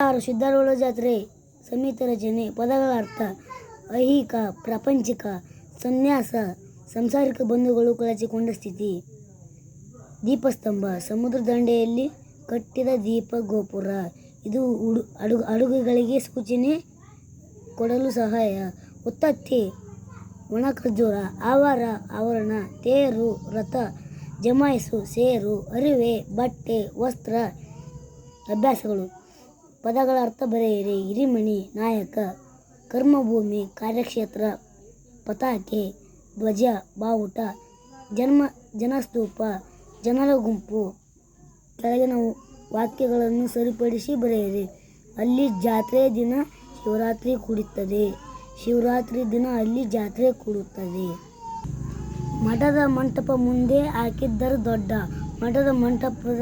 ಆರು ಸಿದ್ಧಾರೂಢ ಜಾತ್ರೆ ಸಮಿತಿ ರಚನೆ ಪದಗಳ ಅರ್ಥ, ಐಹಿಕ, ಪ್ರಾಪಂಚಿಕ, ಸನ್ಯಾಸ, ಸಂಸಾರಿಕ ಬಂಧುಗಳು ಕಳಚಿಕೊಂಡ ಸ್ಥಿತಿ. ದೀಪಸ್ತಂಭ, ಸಮುದ್ರ ದಂಡೆಯಲ್ಲಿ ಕಟ್ಟಿದ ದೀಪ ಗೋಪುರ ಇದು ಉಡು, ಅಡುಗೆ, ಅಡುಗೆಗಳಿಗೆ ಸೂಚನೆ ಕೊಡಲು ಸಹಾಯ. ಉತ್ತತ್ತಿ ಒಣ ಖರ್ಜೂರ ಆವಾರ, ಆವರಣ, ತೇರು, ರಥ, ಜಮಾಯಿಸು, ಸೇರು, ಅರಿವೆ, ಬಟ್ಟೆ, ವಸ್ತ್ರ, ಅಭ್ಯಾಸಗಳು. ಪದಗಳ ಅರ್ಥ ಬರೆಯಿರಿ. ಹಿರಿಮಣಿ, ನಾಯಕ, ಕರ್ಮಭೂಮಿ, ಕಾರ್ಯಕ್ಷೇತ್ರ, ಪತಾಕೆ, ಧ್ವಜ, ಬಾವುಟ, ಜನ್ಮ, ಜನಸ್ತೂಪ, ಜನರ ಗುಂಪು. ಕೆಳಗಿನ ವಾಕ್ಯಗಳನ್ನು ಸರಿಪಡಿಸಿ ಬರೆಯಿರಿ. ಅಲ್ಲಿ ಜಾತ್ರೆ ದಿನ ಶಿವರಾತ್ರಿ ಕೂಡುತ್ತದೆ. ಶಿವರಾತ್ರಿ ದಿನ ಅಲ್ಲಿ ಜಾತ್ರೆ ಕೂಡುತ್ತದೆ. ಮಠದ ಮಂಟಪ ಮುಂದೆ ಹಾಕಿದ್ದರು ದೊಡ್ಡ. ಮಠದ ಮಂಟಪದ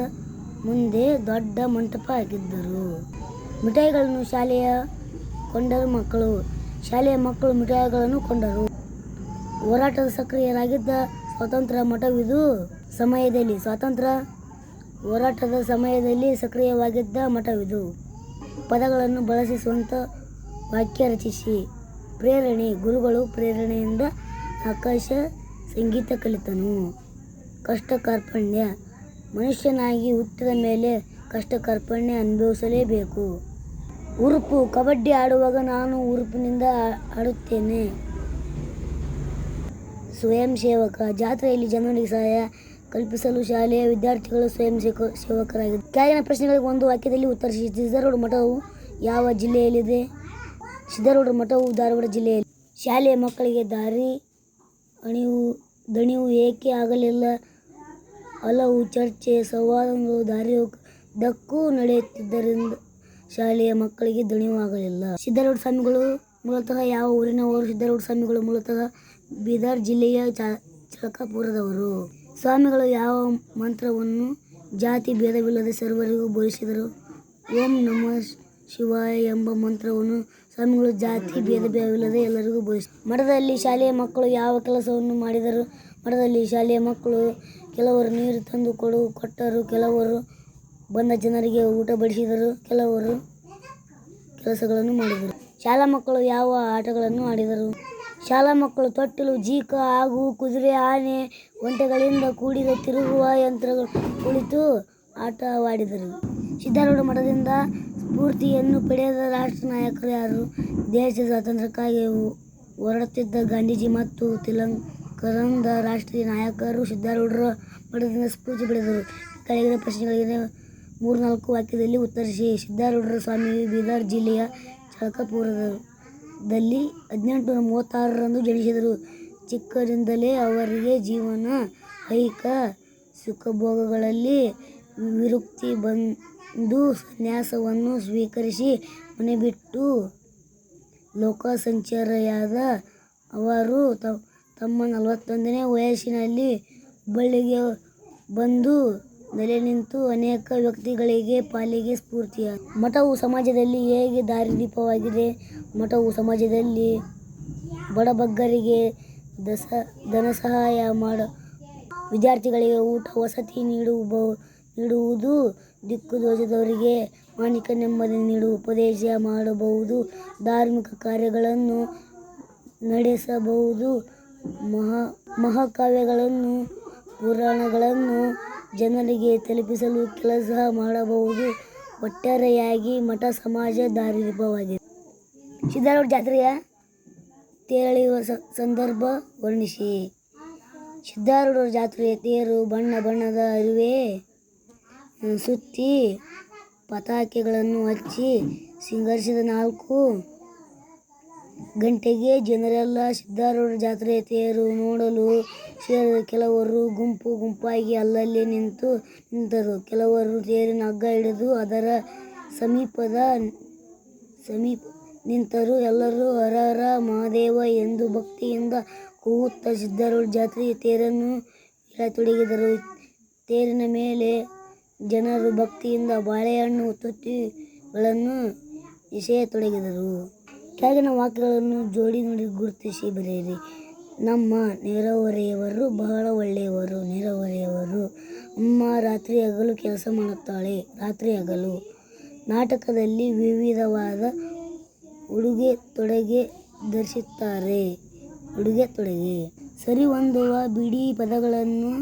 ಮುಂದೆ ದೊಡ್ಡ ಮಂಟಪ ಹಾಕಿದ್ದರು. ಮಿಠಾಯಿಗಳನ್ನು ಶಾಲೆಯ ಕೊಂಡರು ಮಕ್ಕಳು. ಶಾಲೆಯ ಮಕ್ಕಳು ಮಿಠಾಯಿಗಳನ್ನು ಕೊಂಡರು. ಹೋರಾಟದ ಸಕ್ರಿಯರಾಗಿದ್ದ ಸ್ವಾತಂತ್ರ್ಯ ಮಠವಿದು ಸಮಯದಲ್ಲಿ. ಸ್ವಾತಂತ್ರ್ಯ ಹೋರಾಟದ ಸಮಯದಲ್ಲಿ ಸಕ್ರಿಯವಾಗಿದ್ದ ಮಠವಿದು. ಪದಗಳನ್ನು ಬಳಸಿ ವಾಕ್ಯ ರಚಿಸಿ. ಪ್ರೇರಣೆ, ಗುರುಗಳು ಪ್ರೇರಣೆಯಿಂದ ಆಕಾಶ ಸಂಗೀತ ಕಲಿತನು. ಕಷ್ಟ ಕಾರ್ಪಣ್ಯ, ಮನುಷ್ಯನಾಗಿ ಹುಟ್ಟಿದ ಮೇಲೆ ಕಷ್ಟ ಕಾರ್ಪಣ್ಯ ಅನುಭವಿಸಲೇಬೇಕು. ಉರುಪು, ಕಬಡ್ಡಿ ಆಡುವಾಗ ನಾನು ಉರುಪಿನಿಂದ ಆಡುತ್ತೇನೆ. ಸ್ವಯಂ ಸೇವಕ ಜಾತ್ರೆಯಲ್ಲಿ ಜನರಿಗೆ ಸಹಾಯ ಕಲ್ಪಿಸಲು ಶಾಲೆಯ ವಿದ್ಯಾರ್ಥಿಗಳು ಸ್ವಯಂ ಸೇವ ಸೇವಕರಾಗಿದ್ದಾರೆ ಕೆಳಗಿನ ಪ್ರಶ್ನೆಗಳಿಗೆ ಒಂದು ವಾಕ್ಯದಲ್ಲಿ ಉತ್ತರಿಸಿ ಸಿದ್ಧಾರೂಢ ಮಠವು ಯಾವ ಜಿಲ್ಲೆಯಲ್ಲಿದೆ? ಸಿದ್ಧಾರೂಢ ಮಠವು ಧಾರವಾಡ ಜಿಲ್ಲೆಯಲ್ಲಿ. ಶಾಲೆಯ ಮಕ್ಕಳಿಗೆ ದಾರಿ ಅಣಿವು, ದಣಿವು ಏಕೆ ಆಗಲಿಲ್ಲ? ಹಲವು ಚರ್ಚೆ, ಸಂವಾದಗಳು ದಾರಿಯುದ್ದಕ್ಕೂ ನಡೆಯುತ್ತಿದ್ದರಿಂದ ಶಾಲೆಯ ಮಕ್ಕಳಿಗೆ ದಣಿವಾಗಲಿಲ್ಲ. ಸಿದ್ಧಾರೂಢ ಸ್ವಾಮಿಗಳು ಮೂಲತಃ ಯಾವ ಊರಿನವರು? ಸಿದ್ಧಾರೂಢ ಸ್ವಾಮಿಗಳು ಮೂಲತಃ ಬೀದರ್ ಜಿಲ್ಲೆಯ ಚಳಕಾಪುರದವರು. ಸ್ವಾಮಿಗಳು ಯಾವ ಮಂತ್ರವನ್ನು ಜಾತಿ ಭೇದವಿಲ್ಲದೆ ಸರ್ವರಿಗೂ ಬೋಧಿಸಿದರು? ಓಂ ನಮಃ ಶಿವಾಯ ಎಂಬ ಮಂತ್ರವನ್ನು ಸ್ವಾಮಿಗಳು ಜಾತಿ ಭೇದ ಭೇದವಿಲ್ಲದೆ ಎಲ್ಲರಿಗೂ ಬೋಧಿಸಿದರು. ಮಠದಲ್ಲಿ ಶಾಲೆಯ ಮಕ್ಕಳು ಯಾವ ಕೆಲಸವನ್ನು ಮಾಡಿದರು? ಮಠದಲ್ಲಿ ಶಾಲೆಯ ಮಕ್ಕಳು ಕೆಲವರು ನೀರು ತಂದು ಕೊಡು, ಕೊಟ್ಟರು ಕೆಲವರು ಬಂದ ಜನರಿಗೆ ಊಟ ಬಡಿಸಿದರು. ಕೆಲವರು ಕೆಲಸಗಳನ್ನು ಮಾಡಿದರು. ಶಾಲಾ ಮಕ್ಕಳು ಯಾವ ಆಟಗಳನ್ನು ಆಡಿದರು? ಶಾಲಾ ಮಕ್ಕಳು ತೊಟ್ಟಿಲು, ಜೀಕ, ಹಾಗೂ ಕುದುರೆ, ಆನೆ, ಒಂಟೆಗಳಿಂದ ಕೂಡಿದ ತಿರುಗುವ ಯಂತ್ರಗಳು ಕುಳಿತು ಆಟವಾಡಿದರು. ಸಿದ್ಧಾರೂಢ ಮಠದಿಂದ ಸ್ಫೂರ್ತಿಯನ್ನು ಪಡೆದ ರಾಷ್ಟ್ರ ನಾಯಕರು ಯಾರು? ದೇಶ ಸ್ವಾತಂತ್ರ್ಯಕ್ಕಾಗಿ ಹೊರಡುತ್ತಿದ್ದ ಗಾಂಧೀಜಿ ಮತ್ತು ತಿಲಂಕರಂದ ರಾಷ್ಟ್ರೀಯ ನಾಯಕರು ಸಿದ್ಧಾರೂಢರ ಮಠದಿಂದ ಸ್ಫೂರ್ತಿ ಪಡೆದರು. ಕೆಳಗಿನ ಪ್ರಶ್ನೆಗಳಿಗೆ ಮೂರ್ನಾಲ್ಕು ವಾಕ್ಯದಲ್ಲಿ ಉತ್ತರಿಸಿ ಸಿದ್ಧಾರೂಢರ ಸ್ವಾಮಿ, ಬೀದರ್ ಜಿಲ್ಲೆಯ ಚಳಕಪುರದಲ್ಲಿ ಹದಿನೆಂಟು ಮೂವತ್ತಾರರಂದು ಜನಿಸಿದರು. ಚಿಕ್ಕರಿಂದಲೇ ಅವರಿಗೆ ಜೀವನ, ಐಕ, ಸುಖಭೋಗಗಳಲ್ಲಿ ವಿರುಕ್ತಿ ಬಂದು ಸನ್ಯಾಸವನ್ನು ಸ್ವೀಕರಿಸಿ ಮನೆ ಬಿಟ್ಟು ಲೋಕಸಂಚಾರಿಯಾದ ಅವರು ತ- ತಮ್ಮ ನಲವತ್ತೊಂದನೇ ವಯಸ್ಸಿನಲ್ಲಿ ಬಳ್ಳಿಗೆ ಬಂದು ನೆಲೆ ನಿಂತು ಅನೇಕ ವ್ಯಕ್ತಿಗಳಿಗೆ ಪಾಲಿಗೆ ಸ್ಫೂರ್ತಿಯ ಮಠವು ಸಮಾಜದಲ್ಲಿ ಹೇಗೆ ದಾರಿದೀಪವಾಗಿದೆ? ಮಠವು ಸಮಾಜದಲ್ಲಿ ಬಡಬಗ್ಗರಿಗೆ ದಸ, ಧನ ಸಹಾಯ ಮಾಡ, ವಿದ್ಯಾರ್ಥಿಗಳಿಗೆ ಊಟ, ವಸತಿ ನೀಡುವ ನೀಡುವುದು ದಿಕ್ಕು ದೋಷದವರಿಗೆ ಮಾನಿಕ ನೆಮ್ಮದಿ ನೀಡುವ ಉಪದೇಶ ಮಾಡಬಹುದು. ಧಾರ್ಮಿಕ ಕಾರ್ಯಗಳನ್ನು ನಡೆಸಬಹುದು. ಮಹಾ, ಮಹಾಕಾವ್ಯಗಳನ್ನು, ಪುರಾಣಗಳನ್ನು ಜನರಿಗೆ ತಲುಪಿಸಲು ಕೆಲಸ ಮಾಡಬಹುದು. ಒಟ್ಟಾರೆಯಾಗಿ ಮಠ, ಸಮಾಜ ದಾರಿದೀಪವಾಗಿದೆ ಸಿದ್ಧಾರೂಢ ಜಾತ್ರೆಯ ತೇರೆಳೆಯುವ ಸಂದರ್ಭ ವರ್ಣಿಸಿ. ಸಿದ್ಧಾರೂಢರ ಜಾತ್ರೆಯ ತೇರು ಬಣ್ಣ ಬಣ್ಣದ ಅರಿವೆ ಸುತ್ತಿ ಪತಾಕೆಗಳನ್ನು ಹಚ್ಚಿ ಸಿಂಗರಿಸಿದ ನಾಲ್ಕು ಗಂಟೆಗೆ ಜನರೆಲ್ಲ ಸಿದ್ಧಾರೂಢ ಜಾತ್ರೆ ತೇರು ನೋಡಲು ಸೇರಿದ ಕೆಲವರು ಗುಂಪು ಗುಂಪಾಗಿ ಅಲ್ಲಲ್ಲಿ ನಿಂತು ನಿಂತರು. ಕೆಲವರು ತೇರಿನ ಹಗ್ಗ ಹಿಡಿದು ಅದರ ಸಮೀಪದ ಸಮೀಪ ನಿಂತರು. ಎಲ್ಲರೂ ಹರ ಹರ ಮಹಾದೇವ ಎಂದು ಭಕ್ತಿಯಿಂದ ಕೂಗುತ್ತಾ ಸಿದ್ಧಾರೂಢ ಜಾತ್ರೆಯ ತೇರನ್ನು ಎಳೆತೊಡಗಿದರು ತೇರಿನ ಮೇಲೆ ಜನರು ಭಕ್ತಿಯಿಂದ ಬಾಳೆಹಣ್ಣು ತುತ್ತಿಗಳನ್ನು ಎಸೆಯತೊಡಗಿದರು. ಕೆಳಗಿನ ವಾಕ್ಯಗಳನ್ನು ಜೋಡಿ ನೋಡಿ ಗುರುತಿಸಿ ಬರೆಯಿರಿ. ನಮ್ಮ ನೆರೆಹೊರೆಯವರು ಬಹಳ ಒಳ್ಳೆಯವರು, ನೆರೆಹೊರೆಯವರು. ಅಮ್ಮ ರಾತ್ರಿ ಹಗಲು ಕೆಲಸ ಮಾಡುತ್ತಾಳೆ, ರಾತ್ರಿ ಹಗಲು. ನಾಟಕದಲ್ಲಿ ವಿವಿಧವಾದ ಉಡುಗೆ ತೊಡುಗೆ ಧರಿಸುತ್ತಾರೆ, ಉಡುಗೆ ತೊಡುಗೆ. ಸರಿಹೊಂದುವ ಬಿಡಿ ಪದಗಳನ್ನು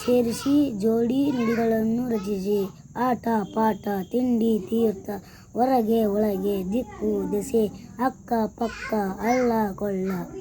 ಸೇರಿಸಿ ಜೋಡಿ ನುಡಿಗಳನ್ನು ರಚಿಸಿ. ಆಟ, ಪಾಠ, ತಿಂಡಿ, ತೀರ್ಥ, ಹೊರಗೆ, ಒಳಗೆ, ದಿಕ್ಕು, ದೆಸೆ, ಅಕ್ಕ ಪಕ್ಕ ಹಳ್ಳ ಕೊಳ್ಳ.